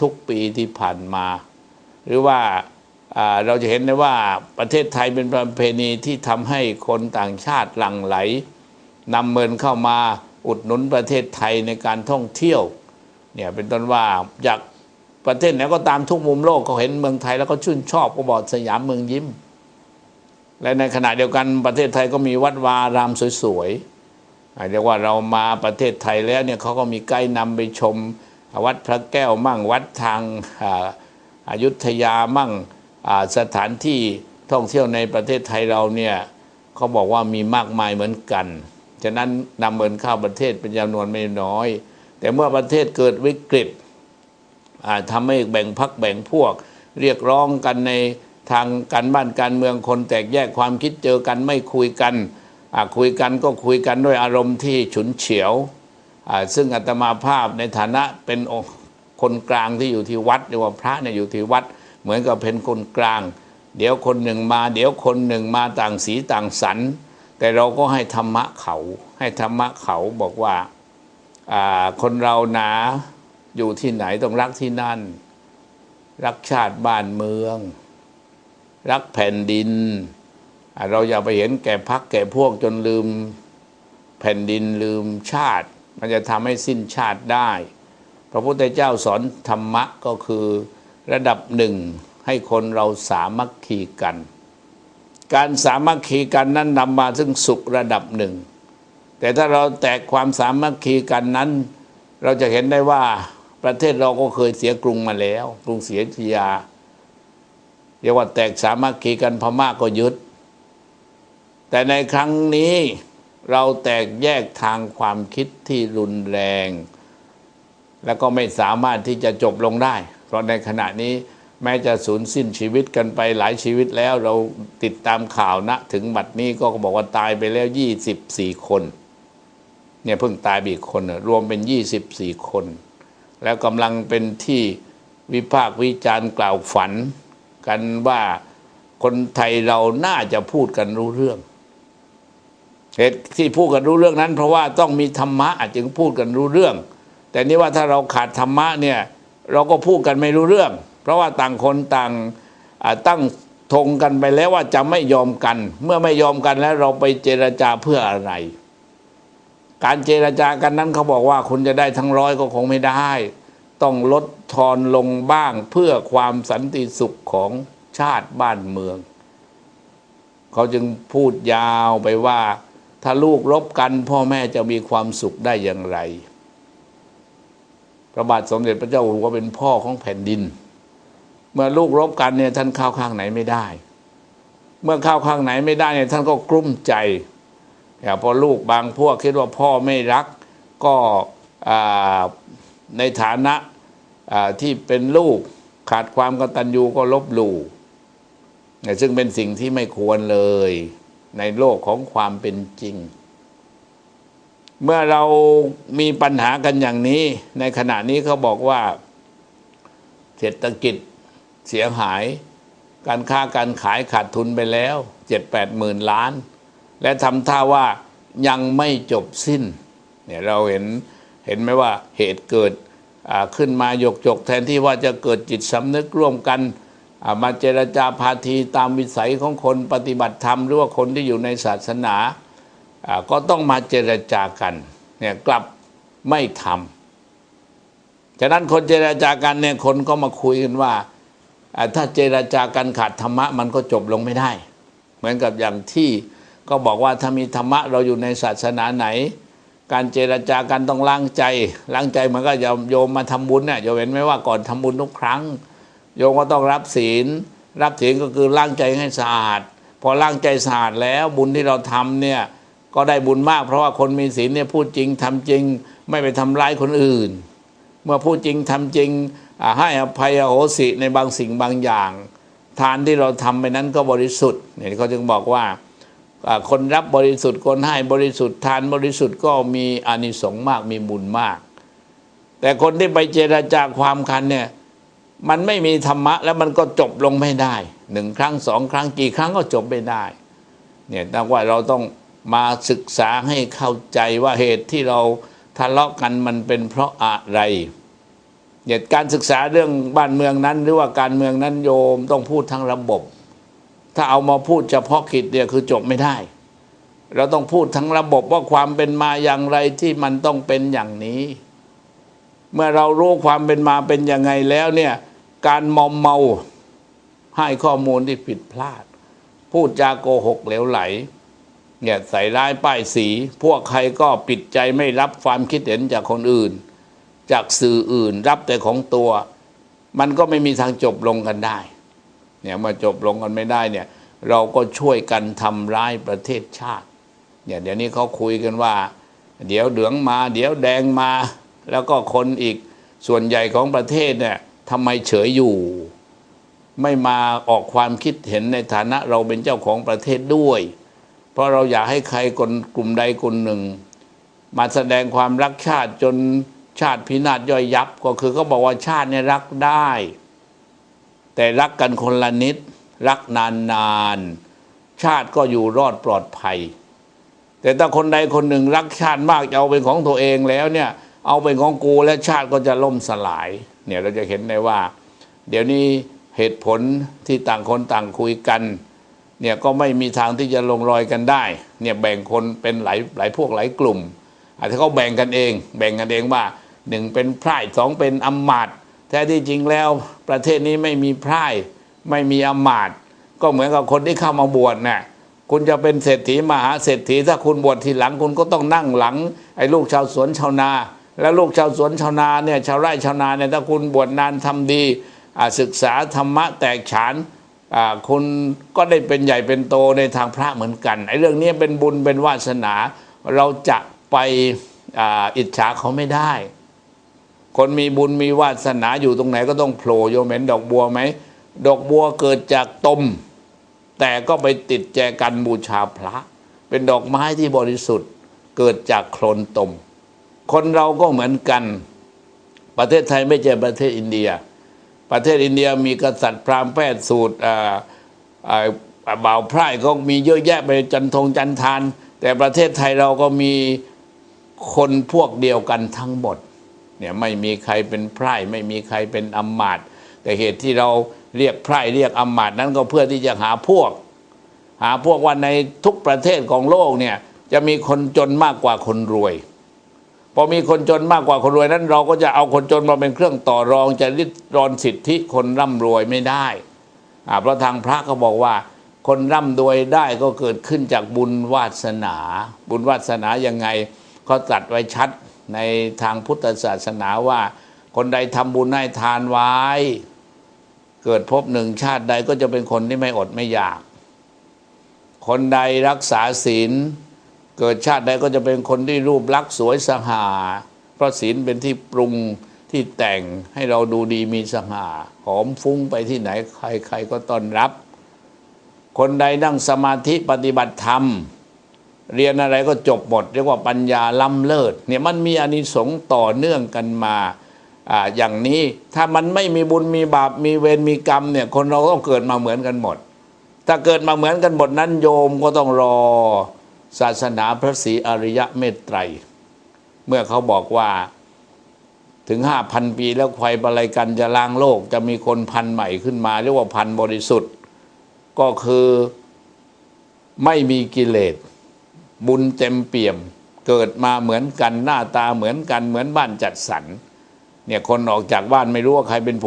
ทุกปีที่ผ่านมา หรือว่าเราจะเห็นได้ว่าประเทศไทยเป็นประเพณีที่ทำให้คนต่างชาติหลั่งไหลนำเงินเข้ามาอุดหนุนประเทศไทยในการท่องเที่ยวเนี่ยเป็นต้นว่าอยากประเทศไหนก็ตามทุกมุมโลกเขาเห็นเมืองไทยแล้วก็ชื่นชอบก็บอกสยามเมืองยิ้ม และในขณะเดียวกันประเทศไทยก็มีวัดวารามสวยๆอาเรียกว่าเรามาประเทศไทยแล้วเนี่ยเขาก็มีไกด์นำไปชม วัดพระแก้วมั่งวัดทางอายุทยามั่งสถานที่ท่องเที่ยวในประเทศไทยเราเนี่ยเขาบอกว่ามีมากมายเหมือนกัน ฉะนั้นนำเงินเข้าประเทศเป็นจำนวนไม่น้อย แต่เมื่อประเทศเกิดวิกฤตทำให้แบ่งพักแบ่งพวก เรียกร้องกันในทางการบ้านการเมืองคนแตกแยกความคิดเจอกันไม่คุยกันคุยกันก็คุยกันด้วยอารมณ์ที่ฉุนเฉียว ซึ่งอาตมาภาพในฐานะเป็นคนกลางที่อยู่ที่วัดเรียกว่าพระเนี่ยอยู่ที่วัด เหมือนกับเป็นคนกลาง เดี๋ยวคนหนึ่งมา เดี๋ยวคนหนึ่งมาต่างสีต่างสันแต่เราก็ให้ธรรมะเขา ให้ธรรมะเขาบอกว่าคนเราหนาอยู่ที่ไหนต้องรักที่นั่น รักชาติบ้านเมือง รักแผ่นดิน เราอย่าไปเห็นแก่พักแก่พวกจนลืมแผ่นดินลืมชาติ มันจะทำให้สิ้นชาติได้ พระพุทธเจ้าสอนธรรมะก็คือระดับหนึ่งให้คนเราสามัคคีกัน การสามัคคีกันนั้นนำมาซึ่งสุขระดับหนึ่ง แต่ถ้าเราแตกความสามัคคีกันนั้น เราจะเห็นได้ว่าประเทศเราก็เคยเสียกรุงมาแล้ว กรุงศรียุธยาเรียกว่าแตกสามัคคีกันพม่าก็ยึด แต่ในครั้งนี้ เราแตกแยกทางความคิดที่รุนแรง แล้วก็ไม่สามารถที่จะจบลงได้ เพราะในขณะนี้แม้จะสูญสิ้นชีวิตกันไปหลายชีวิตแล้วเราติดตามข่าวนะถึงบัดนี้ก็บอกว่าตายไปแล้ว 24 คน เนี่ยเพิ่งตายไปอีกคนน่ะรวมเป็น 24 คน แล้วกำลังเป็นที่วิพากษ์วิจารณ์กล่าวฝันกันว่าคนไทยเราน่าจะพูดกันรู้เรื่อง เหตุที่พูดกันรู้เรื่องนั้น เพราะว่าต้องมีธรรมะอาจจึงพูดกันรู้เรื่อง แต่นี่ว่าถ้าเราขาดธรรมะเนี่ยเราก็พูดกันไม่รู้เรื่อง เพราะว่าต่างคนต่างตั้งธงกันไปแล้วว่าจะไม่ยอมกัน เมื่อไม่ยอมกันแล้วเราไปเจรจาเพื่ออะไร การเจรจากันนั้นเขาบอกว่าคุณจะได้ทั้งร้อยก็คงไม่ได้ ต้องลดทอนลงบ้างเพื่อความสันติสุขของชาติบ้านเมือง เขาจึงพูดยาวไปว่า ถ้าลูกรบกัน พ่อแม่จะมีความสุขได้อย่างไร พระบาทสมเด็จพระเจ้าอยู่หัวเป็นพ่อของแผ่นดิน เมื่อลูกรบกันเนี่ยท่านเข้าข้างไหนไม่ได้ เมื่อเข้าข้างไหนไม่ได้เนี่ยท่านก็กลุ้มใจอย่าพอลูกบางพวกคิดว่าพ่อไม่รักก็ในฐานะที่เป็นลูกขาดความกตัญญูก็ลบหลู่เนี่ยซึ่งเป็นสิ่งที่ไม่ควรเลย ในโลกของความเป็นจริง เมื่อเรามีปัญหากันอย่างนี้ ในขณะนี้เขาบอกว่า เศรษฐกิจเสียหาย การค้าการขายขาดทุนไปแล้วเจ็ดแปดหมื่นล้าน และทำท่าว่ายังไม่จบสิ้นเนี่ยเราเห็นเห็นไหมว่าเหตุเกิดขึ้นมาหยกจกแทนที่ว่าจะเกิดจิตสำนึกร่วมกัน มาเจรจาพาทีตามวิสัยของคนปฏิบัติธรรม หรือว่าคนที่อยู่ในศาสนาก็ต้องมาเจรจากันเนี่ยกลับไม่ทำฉะนั้นคนเจรจากันเนี่ยคนก็มาคุยกันว่า ถ้าเจรจากันขาดธรรมะมันก็จบลงไม่ได้ เหมือนกับอย่างที่ก็บอกว่าถ้ามีธรรมะเราอยู่ในศาสนาไหน การเจรจากันต้องล้างใจล้างใจมันก็จะโยมมาทำบุญเนี่ยโยมเห็นไหมว่าก่อนทำบุญทุกครั้ง โยมก็ต้องรับศีล รับศีลก็คือล้างใจให้สะอาด พอล้างใจสะอาดแล้วบุญที่เราทำเนี่ยก็ได้บุญมาก เพราะว่าคนมีศีลเนี่ยพูดจริงทำจริง ไม่ไปทำร้ายคนอื่น เมื่อพูดจริงทำจริงให้อภัยโหสิในบางสิ่งบางอย่าง ทานที่เราทำไปนั้นก็บริสุทธิ์เนี่ยเขาจึงบอกว่าอ่าคนรับบริสุทธิ์คนให้บริสุทธิ์ทานบริสุทธิ์ก็มีอานิสงส์มากมีบุญมาก แต่คนที่ไปเจราจาความคันเนี่ย มันไม่มีธรรมะ แล้วมันก็จบลงไม่ได้หนึ่งครั้งสองครั้งกี่ครั้งก็จบไม่ได้ เนี่ยตั้งว่าเราต้องมาศึกษาให้เข้าใจว่าเหตุที่เราทะเลาะกันมันเป็นเพราะอะไรเนี่ยการศึกษาเรื่องบ้านเมืองนั้น หรือว่าการเมืองนั้นโยมต้องพูดทั้งระบบ ถ้าเอามาพูดเฉพาะกิจเนี่ยคือจบไม่ได้ เราต้องพูดทั้งระบบว่าความเป็นมาอย่างไรที่มันต้องเป็นอย่างนี้ เมื่อเรารู้ความเป็นมาเป็นยังไงแล้วเนี่ย การมอมเมาให้ข้อมูลที่ผิดพลาด พูดจาโกหกเหลวไหล เนี่ยใส่ร้ายป้ายสี พวกใครก็ปิดใจไม่รับความคิดเห็นจากคนอื่น จากสื่ออื่นรับแต่ของตัว มันก็ไม่มีทางจบลงกันได้ เนี่ยมาจบลงกันไม่ได้เนี่ย เราก็ช่วยกันทำร้ายประเทศชาติ เนี่ยเดี๋ยวนี้เขาคุยกันว่า เดี๋ยวเหลืองมา เดี๋ยวแดงมา แล้วก็คนอีกส่วนใหญ่ของประเทศเนี่ย ทำไมเฉยอยู่ ไม่มาออกความคิดเห็นในฐานะเราเป็นเจ้าของประเทศด้วย เพราะเราอยากให้ใครคนกลุ่มใดกลุ่มหนึ่ง มาแสดงความรักชาติจนชาติพินาศย่อยยับก็คือเขาบอกว่าชาติเนี่ยรักได้ แต่รักกันคนละนิด รักนานๆชาติก็อยู่รอดปลอดภัย แต่ถ้าคนใดคนหนึ่งรักชาติมากจะเอาเป็นของตัวเองแล้วเนี่ย เอาเป็นของกูและชาติก็จะล่มสลาย เนี่ยเราจะเห็นได้ว่า เดี๋ยวนี้เหตุผลที่ต่างคนต่างคุยกันเนี่ยก็ไม่มีทางที่จะลงรอยกันได้เนี่ยแบ่งคนเป็นหลายหลายพวกหลายกลุ่ม อาจจะเขาแบ่งกันเอง แบ่งกันเองว่าหนึ่งเป็นไพร่สองเป็นอำมาตแท้ที่จริงแล้วประเทศนี้ไม่มีไพร่ไม่มีอำมาตก็เหมือนกับคนที่เข้ามาบวชน่ะคุณจะเป็นเศรษฐีมหาเศรษฐี ถ้าคุณบวชทีหลังคุณก็ต้องนั่งหลัง ไอ้ลูกชาวสวนชาวนา แล้วลูกชาวสวนชาวนาเนี่ยชาวไร่ชาวนาเนี่ยถ้าคุณบวชนานทำดีศึกษาธรรมะแตกฉานคุณก็ได้เป็นใหญ่เป็นโตในทางพระเหมือนกันไอ้เรื่องนี้เป็นบุญเป็นวาสนาเราจะไปอ,อิจฉาเขาไม่ได้ คนมีบุญมีวาสนาอยู่ตรงไหนก็ต้องโผล่โยมเห็นดอกบัวไหมดอกบัวเกิดจากตม แต่ก็ไปติดแจกันบูชาพระ เป็นดอกไม้ที่บริสุทธิ์เกิดจากโคลนตม คนเราก็เหมือนกัน ประเทศไทยไม่ใช่ประเทศอินเดีย ประเทศอินเดียมีกษัตริย์พราหมณ์แพทย์สูตรบ่าวไพร่ก็มีเยอะแยะไปจันทงจันทาน แต่ประเทศไทยเราก็มีคนพวกเดียวกันทั้งหมดเนี่ยไม่มีใครเป็นไพร่ไม่มีใครเป็นอำมาตแต่เหตุที่เราเรียกไพร่เรียกอำมาตนั้นก็เพื่อที่จะหาพวก หาพวกว่าในทุกประเทศของโลกเนี่ยจะมีคนจนมากกว่าคนรวย พอมีคนจนมากกว่าคนรวยนั้น เราก็จะเอาคนจนมาเป็นเครื่องต่อรองจะริดรอนสิทธิคนร่ำรวยไม่ได้เพราะทางพระก็บอกว่า คนร่ำรวยได้ก็เกิดขึ้นจากบุญวาสนา บุญวาสนายังไงเขาตัดไว้ชัดในทางพุทธศาสนาว่า คนใดทำบุญให้ทานไว้ เกิดพบหนึ่งชาติใดก็จะเป็นคนที่ไม่อดไม่อยาก คนใดรักษาศีล เกิดชาติใดก็จะเป็นคนที่รูปลักษณ์สวยสง่าเพราะศีลเป็นที่ปรุงที่แต่งให้เราดูดีมีสง่าหอมฟุ้งไปที่ไหนใครๆก็ต้อนรับ คนใดนั่งสมาธิปฏิบัติธรรม เรียนอะไรก็จบหมด เรียกว่าปัญญาล้ำเลิศเนี่ยมันมีอานิสงส์ต่อเนื่องกันมาอ่าอย่างนี้ถ้ามันไม่มีบุญมีบาปมีเวรมีกรรมเนี่ยคนเราต้องเกิดมาเหมือนกันหมด ถ้าเกิดมาเหมือนกันหมดนั้นโยมก็ต้องรอ ศาสนาพระศรีอริยะเมตไตร เมื่อเขาบอกว่าถึงห้าพันปีแล้วใครบรรยกันจะล้างโลก จะมีคนพันใหม่ขึ้นมา เรียกว่าพันบริสุทธิ์ ก็คือไม่มีกิเลส บุญเต็มเปี่ยม เกิดมาเหมือนกันหน้าตาเหมือนกันเหมือนบ้านจัดสรรเนี่ยคนออกจากบ้านไม่รู้ว่าใครเป็นผัว